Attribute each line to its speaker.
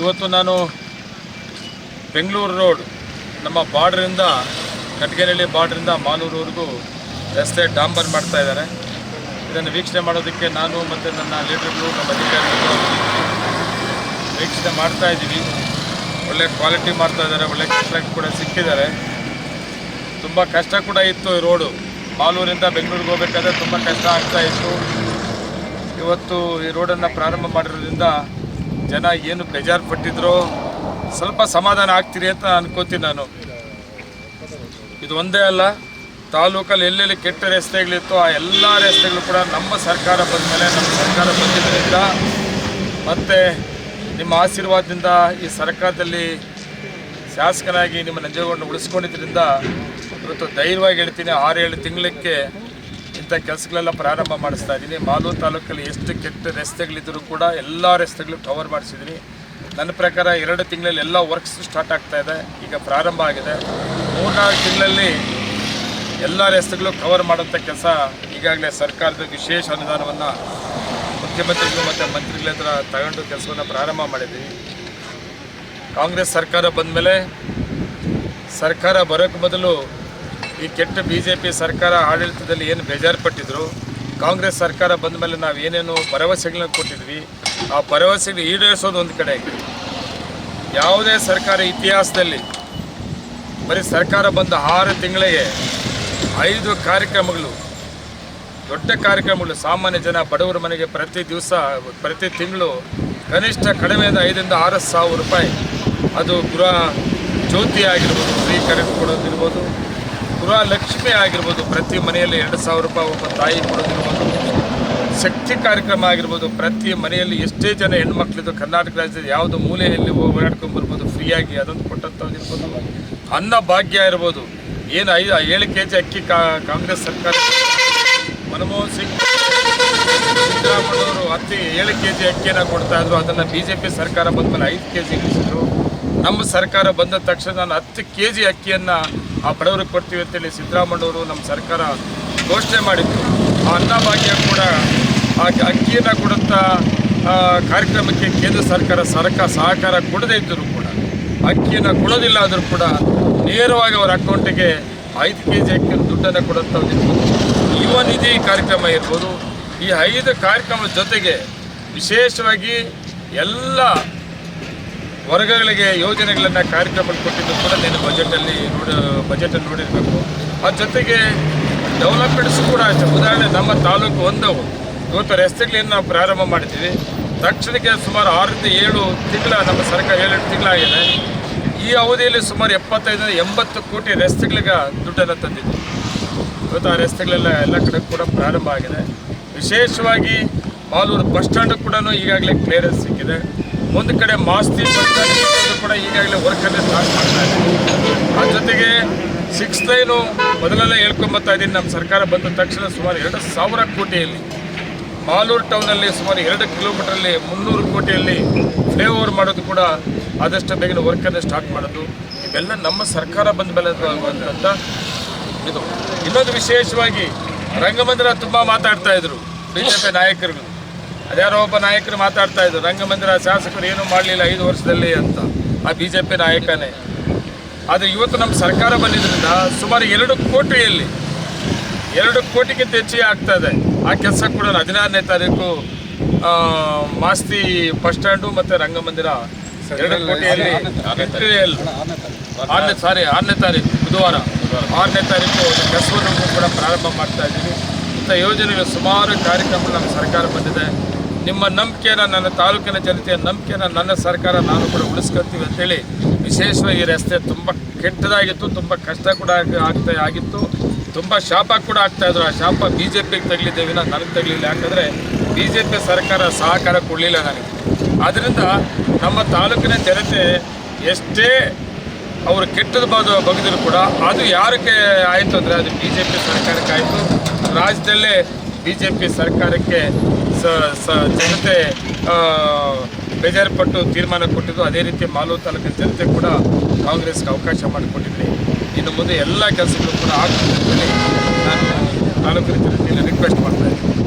Speaker 1: ಇವತ್ತು ನಾನು ಬೆಂಗಳೂರು ರೋಡ್, ನಮ್ಮ ಬಾರ್ಡ್ರಿಂದ ಕಟ್ಗೆನಹಳ್ಳಿ ಬಾರ್ಡ್ರಿಂದ ಮಾಲೂರುವರೆಗೂ ರಸ್ತೆ ಡಾಂಬರ್ ಮಾಡ್ತಾ ಇದ್ದಾರೆ. ಇದನ್ನು ವೀಕ್ಷಣೆ ಮಾಡೋದಕ್ಕೆ ನಾನು ಮತ್ತು ನನ್ನ ಲೀಡರ್ಗಳು ನಮ್ಮ ಅಧಿಕಾರಿಗಳು ವೀಕ್ಷಣೆ ಮಾಡ್ತಾ ಇದ್ದೀವಿ. ಒಳ್ಳೆ ಕ್ವಾಲಿಟಿ ಮಾಡ್ತಾ ಇದ್ದಾರೆ, ಒಳ್ಳೆ ಕಾಂಟ್ರಾಕ್ಟ್ ಕೂಡ ಸಿಕ್ಕಿದ್ದಾರೆ. ತುಂಬ ಕಷ್ಟ ಕೂಡ ಇತ್ತು ಈ ರೋಡು ಮಾಲೂರಿಂದ ಬೆಂಗಳೂರಿಗೆ ಹೋಗ್ಬೇಕಾದ್ರೆ ತುಂಬ ಕಷ್ಟ ಆಗ್ತಾ ಇತ್ತು. ಇವತ್ತು ಈ ರೋಡನ್ನು ಪ್ರಾರಂಭ ಮಾಡಿರೋದ್ರಿಂದ ಜನ ಏನು ಬೇಜಾರು ಪಟ್ಟಿದ್ರು ಸ್ವಲ್ಪ ಸಮಾಧಾನ ಆಗ್ತೀರಿ ಅಂತ ಅನ್ಕೋತೀನಿ ನಾನು. ಇದು ಒಂದೇ ಅಲ್ಲ, ತಾಲೂಕಲ್ಲಿ ಎಲ್ಲೆಲ್ಲಿ ಕೆಟ್ಟ ರಸ್ತೆಗಳಿತ್ತು ಆ ಎಲ್ಲ ರಸ್ತೆಗಳು ಕೂಡ ನಮ್ಮ ಸರ್ಕಾರ ಬಂದ ಮೇಲೆ, ನಮ್ಮ ಸರ್ಕಾರ ಬಂದಿದ್ದರಿಂದ ಮತ್ತು ನಿಮ್ಮ ಆಶೀರ್ವಾದದಿಂದ ಈ ಸರ್ಕಾರದಲ್ಲಿ ಶಾಸಕನಾಗಿ ನಿಮ್ಮ ನಂಜೇಗೌಡನ ಉಳಿಸ್ಕೊಂಡಿದ್ದರಿಂದ ಇವತ್ತು ಧೈರ್ಯವಾಗಿ ಹೇಳ್ತೀನಿ, ಆರು ಏಳು ತಿಂಗಳಕ್ಕೆ ಇಂಥ ಕೆಲಸಗಳೆಲ್ಲ ಪ್ರಾರಂಭ ಮಾಡಿಸ್ತಾ ಇದ್ದೀನಿ. ಮಾಲೂರು ತಾಲೂಕಲ್ಲಿ ಎಷ್ಟು ಕೆಟ್ಟ ರಸ್ತೆಗಳಿದ್ದರೂ ಕೂಡ ಎಲ್ಲ ರಸ್ತೆಗಳು ಕವರ್ ಮಾಡಿಸಿದ್ದೀನಿ. ನನ್ನ ಪ್ರಕಾರ ಎರಡು ತಿಂಗಳಲ್ಲಿ ಎಲ್ಲ ವರ್ಕ್ಸ್ ಸ್ಟಾರ್ಟ್ ಆಗ್ತಾ ಇದೆ. ಈಗ ಪ್ರಾರಂಭ ಆಗಿದೆ. ಮೂರ್ನಾಲ್ಕು ತಿಂಗಳಲ್ಲಿ ಎಲ್ಲ ರಸ್ತೆಗಳು ಕವರ್ ಮಾಡುವಂಥ ಕೆಲಸ ಈಗಾಗಲೇ ಸರ್ಕಾರದ ವಿಶೇಷ ಅನುದಾನವನ್ನು ಮುಖ್ಯಮಂತ್ರಿಗಳು ಮತ್ತು ಮಂತ್ರಿಗಳ ಹತ್ರ ತಗೊಂಡು ಕೆಲಸವನ್ನು ಪ್ರಾರಂಭ ಮಾಡಿದ್ದೀನಿ ಕಾಂಗ್ರೆಸ್ ಸರ್ಕಾರ ಬಂದ ಮೇಲೆ ಸರ್ಕಾರ ಬರೋಕ್ಕೆ ಮೊದಲು ಈ ಕೆಟ್ಟ ಬಿ ಜೆ ಪಿ ಸರ್ಕಾರ ಆಡಳಿತದಲ್ಲಿ ಏನು ಬೇಜಾರು ಪಟ್ಟಿದ್ರು ಕಾಂಗ್ರೆಸ್ ಸರ್ಕಾರ ಬಂದ ಮೇಲೆ ನಾವು ಏನೇನು ಭರವಸೆಗಳನ್ನ ಕೊಟ್ಟಿದ್ವಿ, ಆ ಭರವಸೆಗಳು ಈಡೇರಿಸೋದು ಒಂದು ಕಡೆ ಯಾವುದೇ ಸರ್ಕಾರ ಇತಿಹಾಸದಲ್ಲಿ, ಬರೀ ಸರ್ಕಾರ ಬಂದ ಆರು ತಿಂಗಳಿಗೆ ಐದು ಕಾರ್ಯಕ್ರಮಗಳು, ದೊಡ್ಡ ಕಾರ್ಯಕ್ರಮಗಳು, ಸಾಮಾನ್ಯ ಜನ ಬಡವರ ಮನೆಗೆ ಪ್ರತಿ ದಿವಸ, ಪ್ರತಿ ತಿಂಗಳು ಕನಿಷ್ಠ ಕಡಿಮೆಯಿಂದ ಐದರಿಂದ ಆರು ಸಾವಿರ ರೂಪಾಯಿ. ಅದು ಗೃಹ ಜ್ಯೋತಿ ಆಗಿರ್ಬೋದು ಫ್ರೀ ಕರೆಂಟ್ ಕೊಡೋದಿರ್ಬೋದು ಗೃಹ ಲಕ್ಷ್ಮಿ ಆಗಿರ್ಬೋದು. ಪ್ರತಿ ಮನೆಯಲ್ಲಿ ಎರಡು ಸಾವಿರ ರೂಪಾಯಿ ಒಬ್ಬ ತಾಯಿ ಕೊಡೋದಿರ್ಬೋದು ಶಕ್ತಿ ಕಾರ್ಯಕ್ರಮ ಆಗಿರ್ಬೋದು. ಪ್ರತಿ ಮನೆಯಲ್ಲಿ ಎಷ್ಟೇ ಜನ ಹೆಣ್ಮಕ್ಳಿದ್ದು ಕರ್ನಾಟಕ ರಾಜ್ಯದ ಯಾವುದು ಮೂಲೆಯಲ್ಲಿ ಓಡಾಡ್ಕೊಂಡು ಬರ್ಬೋದು. ಫ್ರೀಯಾಗಿ ಅದೊಂದು ಕೊಟ್ಟಂಥದ್ದಿರ್ಬೋದು. ಅನ್ನ ಭಾಗ್ಯ ಇರ್ಬೋದು. ಏನು ಐದು, ಏಳು ಕೆ ಜಿ ಅಕ್ಕಿ ಕಾಂಗ್ರೆಸ್ ಸರ್ಕಾರ ಮನಮೋಹನ್ ಸಿಂಗ್ ಸಿದ್ದರಾಮಯ್ಯವರು ಅತಿ ಏಳು ಕೆ ಜಿ ಅಕ್ಕಿಯನ್ನು ಕೊಡ್ತಾ ಇದ್ರು. ಅದನ್ನು ಬಿ ಜೆ ಪಿ ಸರ್ಕಾರ ಬಂದಮೇಲೆ ಐದು ಕೆ ಜಿ ಇಳಿಸಿದ್ರು. ನಮ್ಮ ಸರ್ಕಾರ ಬಂದ ತಕ್ಷಣ ನಾನು ಹತ್ತು ಕೆ ಜಿ ಅಕ್ಕಿಯನ್ನು ಆ ಬಡವರಿಗೆ ಕೊಡ್ತೀವಿ ಅಂತೇಳಿ ಸಿದ್ದರಾಮಯ್ಯವರು ನಮ್ಮ ಸರ್ಕಾರ ಘೋಷಣೆ ಮಾಡಿತ್ತು ಆ ಅನ್ನಭಾಗ್ಯ ಕೂಡ ಆ ಅಕ್ಕಿಯನ್ನು ಕೊಡುವಂಥ ಆ, ಕಾರ್ಯಕ್ರಮಕ್ಕೆ ಕೇಂದ್ರ ಸರ್ಕಾರ ಸರ್ಕಾರ ಸಹಕಾರ ಕೊಡದೇ ಇದ್ದರೂ ಕೂಡ ಅಕ್ಕಿಯನ್ನು ಕೊಡೋದಿಲ್ಲ ಆದರೂ ಕೂಡ ನೇರವಾಗಿ ಅವರ ಅಕೌಂಟಿಗೆ ಐದು ಕೆ ಜಿ ಅಕ್ಕಿ ದುಡ್ಡನ್ನು ಇರ್ಬೋದು ಯುವ ನಿಧಿ ಕಾರ್ಯಕ್ರಮ ಇರ್ಬೋದು. ಈ ಐದು ಕಾರ್ಯಕ್ರಮದ ಜೊತೆಗೆ ವಿಶೇಷವಾಗಿ ಎಲ್ಲ ವರ್ಗಗಳಿಗೆ ಯೋಜನೆಗಳನ್ನು ಕಾರ್ಯಕ್ರಮಗಳು ಕೊಟ್ಟಿದ್ದು ಕೂಡ ನೀನು ಬಜೆಟಲ್ಲಿ ನೋಡ ಬಜೆಟಲ್ಲಿ ನೋಡಿರಬೇಕು. ಅದ್ರ ಜೊತೆಗೆ ಡೆವಲಪ್ಮೆಂಟ್ಸ್ ಕೂಡ ಅಷ್ಟೇ. ಉದಾಹರಣೆ, ನಮ್ಮ ತಾಲೂಕು ಒಂದು ಇವತ್ತು ರಸ್ತೆಗಳೇನು ನಾವು ಪ್ರಾರಂಭ ಮಾಡಿದ್ದೀವಿ ತಕ್ಷಣಕ್ಕೆ ಸುಮಾರು ಆರರಿಂದ ಏಳು ತಿಂಗಳ, ನಮ್ಮ ಸರ್ಕಾರ ಏಳೆಂಟು ತಿಂಗಳಾಗಿದೆ. ಈ ಅವಧಿಯಲ್ಲಿ ಸುಮಾರು ಎಪ್ಪತ್ತೈದರಿಂದ ಎಂಬತ್ತು ಕೋಟಿ ರಸ್ತೆಗಳಿಗೆ ದುಡ್ಡನ್ನು ತಂದಿದ್ದೀವಿ ಇವತ್ತು ಆ ರಸ್ತೆಗಳೆಲ್ಲ ಎಲ್ಲ ಕಡೆ ಕೂಡ ಪ್ರಾರಂಭ ಆಗಿದೆ. ವಿಶೇಷವಾಗಿ ಮಾಲೂರು ಬಸ್ ಸ್ಟ್ಯಾಂಡ್ ಕೂಡ ಈಗಾಗಲೇ ಕ್ಲಿಯರೆನ್ಸ್ ಸಿಕ್ಕಿದೆ ಒಂದು ಕಡೆ ಮಾಸ್ತಿ ಕೂಡ ಈಗಾಗಲೇ ವರ್ಕಲ್ಲಿ ಸ್ಟಾರ್ಟ್ ಮಾಡ್ತಾ ಇದೆ. ಆ ಜೊತೆಗೆ ಸಿಕ್ಸ್ ಲೈನು ಮೊದಲೆಲ್ಲ ಹೇಳ್ಕೊಂಬತ್ತಾ ಇದ್ದೀನಿ. ನಮ್ಮ ಸರ್ಕಾರ ಬಂದ ತಕ್ಷಣ ಸುಮಾರು ಎರಡು ಸಾವಿರ ಕೋಟಿಯಲ್ಲಿ, ಮಾಲೂರು ಟೌನಲ್ಲಿ ಸುಮಾರು ಎರಡು ಕಿಲೋಮೀಟ್ರಲ್ಲಿ ಮುನ್ನೂರು ಕೋಟಿಯಲ್ಲಿ ಫ್ಲೈಓವರ್ ಮಾಡೋದು ಕೂಡ ಆದಷ್ಟು ಬೇಗನೆ ವರ್ಕನ್ನು ಸ್ಟಾರ್ಟ್ ಮಾಡೋದು. ಇವೆಲ್ಲ ನಮ್ಮ ಸರ್ಕಾರ ಬಂದ ಮೇಲೆ ಅಂತ ಇದು. ಇನ್ನೊಂದು ವಿಶೇಷವಾಗಿ ರಂಗಮಂದಿರ ತುಂಬ ಮಾತಾಡ್ತಾ ಇದ್ರು. ಬಿಜೆಪಿ ನಾಯಕರುಗಳು. ಅದ್ಯಾರೋ ಒಬ್ಬ ನಾಯಕರು ಮಾತಾಡ್ತಾ ಇದ್ರು ರಂಗಮಂದಿರ ಶಾಸಕರು ಏನೂ ಮಾಡಲಿಲ್ಲ ಐದು ವರ್ಷದಲ್ಲಿ ಅಂತ. ಆ ಬಿ ಜೆ ಪಿ ನಾಯಕನೇ. ಆದರೆ ಇವತ್ತು ನಮ್ಮ ಸರ್ಕಾರ ಬಂದಿದ್ದರಿಂದ ಸುಮಾರು ಎರಡು ಕೋಟಿಯಲ್ಲಿ ಎರಡು ಕೋಟಿಗಿಂತ ಹೆಚ್ಚಿಗೆ ಆಗ್ತಾ ಇದೆ. ಆ ಕೆಲಸ ಕೂಡ ಹದಿನಾರನೇ ತಾರೀಕು ಮಾಸ್ತಿ ಬಸ್ ಸ್ಟ್ಯಾಂಡು ಮತ್ತು ರಂಗಮಂದಿರ ಎರಡು ಕೋಟಿಯಲ್ಲಿ ಆರನೇ ಸಾರಿ ಆರನೇ ತಾರೀಕು. ಬುಧವಾರ. ಆರನೇ ತಾರೀಕು ಕೆಲಸವನ್ನು ಕೂಡ ಪ್ರಾರಂಭ ಮಾಡ್ತಾ ಇದ್ದೀವಿ. ಇಂಥ ಯೋಜನೆಗಳು ಸುಮಾರು ಕಾರ್ಯಕ್ರಮಗಳು ನಮ್ಮ ಸರ್ಕಾರ ಬಂದಿದೆ. ನಿಮ್ಮ ನಂಬಿಕೆನ ನನ್ನ ತಾಲೂಕಿನ ಜನತೆಯ ನಂಬಿಕೆನ ನನ್ನ ಸರ್ಕಾರ ನಾನು ಕೂಡ ಉಳಿಸ್ಕೊಳ್ತೀವಿ ಅಂತೇಳಿ ವಿಶೇಷವಾಗಿ ಈ ರಸ್ತೆ ತುಂಬ ಕೆಟ್ಟದಾಗಿತ್ತು, ತುಂಬ ಕಷ್ಟ ಕೂಡ ಆಗ- ಆಗ್ತಾ ಆಗಿತ್ತು, ತುಂಬ ಶಾಪ ಕೂಡ ಆಗ್ತಾ ಇದ್ರು. ಆ ಶಾಪ ಬಿ ಜೆ ಪಿಗೆ ತಗಲಿದ್ದೇವೆ ನನಗೆ ತಗಲಿಲ್ಲ. ಯಾಕಂದರೆ ಬಿ ಜೆ ಪಿ ಸರ್ಕಾರ ಸಹಕಾರ ಕೊಡಲಿಲ್ಲ ನನಗೆ. ಆದ್ದರಿಂದ ನಮ್ಮ ತಾಲೂಕಿನ ಜನತೆ ಎಷ್ಟೇ ಅವರು ಕೆಟ್ಟದ ಬಾದು ಬಗೆದ್ರು ಕೂಡ ಅದು ಯಾರಕ್ಕೆ ಆಯಿತು ಅಂದರೆ ಅದು ಬಿ ಜೆ ಪಿ ಸರ್ಕಾರಕ್ಕೆ ಆಯಿತು. ರಾಜ್ಯದಲ್ಲೇ ಬಿ ಜೆ ಪಿ ಸರ್ಕಾರಕ್ಕೆ ಜನತೆ ಬೇಜಾರು ಪಟ್ಟು ತೀರ್ಮಾನ ಕೊಟ್ಟಿದ್ದು, ಅದೇ ರೀತಿ ಮಾಲೂರು ತಾಲೂಕಿನ ಜನತೆ ಕೂಡ ಕಾಂಗ್ರೆಸ್ಗೆ ಅವಕಾಶ ಮಾಡಿಕೊಟ್ಟಿದ್ರಿ. ಇನ್ನು ಮುಂದೆ ಎಲ್ಲ ಕೆಲಸಗಳು ಕೂಡ ಆಗ್ತದೆ ನಾನು ತಾಲೂಕಿನ ಜನತೆಯಲ್ಲಿ ರಿಕ್ವೆಸ್ಟ್ ಮಾಡ್ತಾ ಇದ್ದೀನಿ.